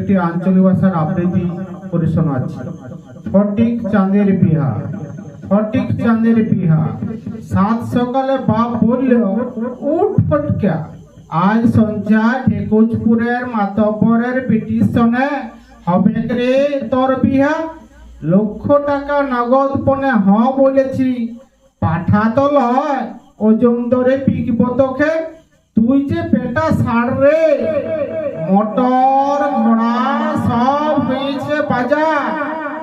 একটি আঞ্চলিক ভাষার আবৃত্তি করে শোনাচ্ছি ফটিক চাঁদের বিহা ফটিক চাঁদের বিহা সাত সকালে বাপ বলল, উঠ ফটকা। আজ সন্ধ্যা ঢেকুজপুরের মাতব্বরের পিটিশনে হবে রে তোর বিহা। লক্ষ টাকা নগদ পনে হ বলেছি, পাঠা তো লয়, ওজন ধরে পিকব তোকে। তুই যে পেটা সার রে, মোটর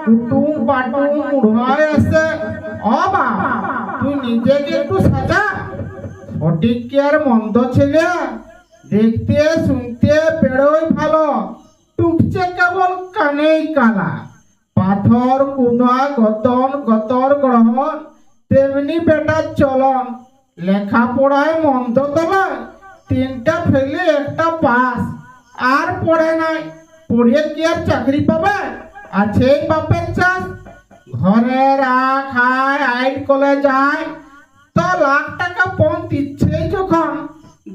কুটুম পাটুম উড়ায় আসে। ও বা তুই নিজেকে একটু সাজা। সঠিক কি আর মন্দ ছেলে? দেখতে, শুনতে বেরোই ভালো। টুকছে কেবল কানেই কালা। পাথর, কুনা গতন গতর গ্রহণ, তেমনি বেটার চলন। লেখাপড়ায় মন্দ তো তিনটা ফেলে একটা পাস। আর পড়ে নাই। পড়িয়ে কি আর চাকরি পাবে? আছে বাপের চাষ। ঘরে খায় আইট কলে যায়। তা লাখ টাকা পণ দিচ্ছে যখন।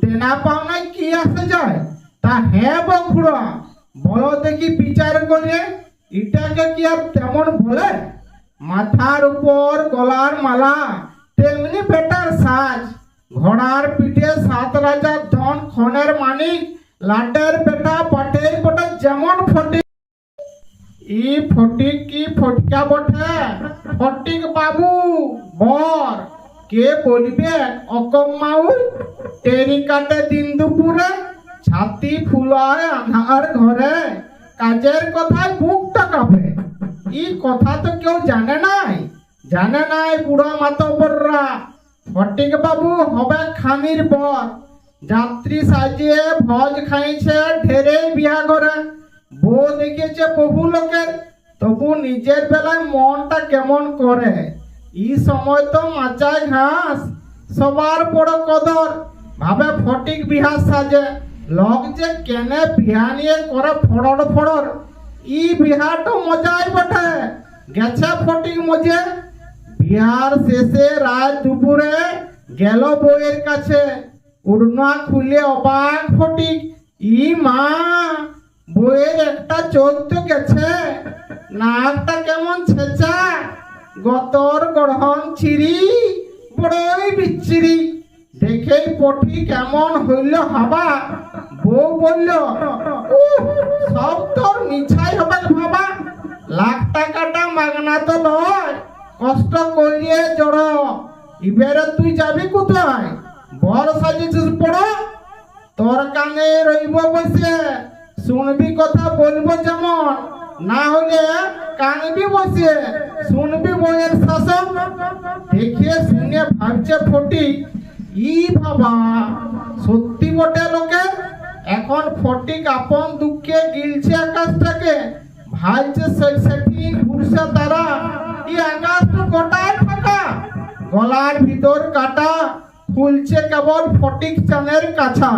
দেনা পাওনায় কি আসে যায়? তা হ্যাঁ বখুড়া বলো দেখি বিচার করে, এটাকে কি আর তেমন বলে? মাথার উপর গলার মালা, তেমনি বেটার সাজ। ঘোড়ার পিঠে সাত রাজার ধন, খনের মানিক, লাটের বেটা পাটের বেটা যেমন ফটিক ই ফটিক, কি ফটকা বটে? ফটিক বাবু, বর, কে বলবে? অকম মাউ টেরি কাটে দিন দুপুরে ছাতি ফুলায় আধার ঘরে, কাজের কথায় বুকটা কাঁপে। ই কথা তো কেউ জানে নাই জানে নাই বুড়ো মাতবররা ফটিক বাবু হবে খানির বর, যাত্রী সাজিয়ে ভোজ খাইছে ঢেরে বিয়া করে বউ দেখেছে বহু লোকের, তবু নিজের বেলায় মনটা কেমন করে? ই সময় তো মাচায় ঘাস, সবার বড় কদর। ভাবে ফটিক বিহা সাজে লোক যে কেনে বিহা নিয়ে করে ফড়ড় ফড়র ই বিহাটা মজাই বটে, গেছে ফটিক মজে। বিহার শেষে রাত দুপুরে গেল বউয়ের কাছে। উড়না খুলে অবাক ফটিক, ই মা বইয়ের তো গেছে। নাকটা কেমন ছেঁচা? গতর গড়হন ছিরি বড়ই বিচ্ছিরি। দেখেই পটি কেমন হইল হাবা। বউ বলল সব তোর মিছাই হবে ভাবা লাখ টাকাটা মাগনা তো নয়, কষ্ট করিয়ে জড়। এবারে তুই যাবি কোথায়? বর সাজিয়েছিস পড়ো। তোর কানে রইব বসে। শুনবি কথা বলব যেমন, না হলে কানবি বসে, শুনবি বইয়ের শাসন দেখে শুনে ভাবছে ফটি। ই বাবা, সত্যি বটে লোকে? এখন ফটিক আপন দুঃখে গিলছে আকাশটাকে। ভাইছে সেটি ঘুরছে তারা। এই আকাশ তো গোটায় ফাঁকা। গলার ভিতর কাটা, ফুলছে কেবল ফটিক চানের কাছা।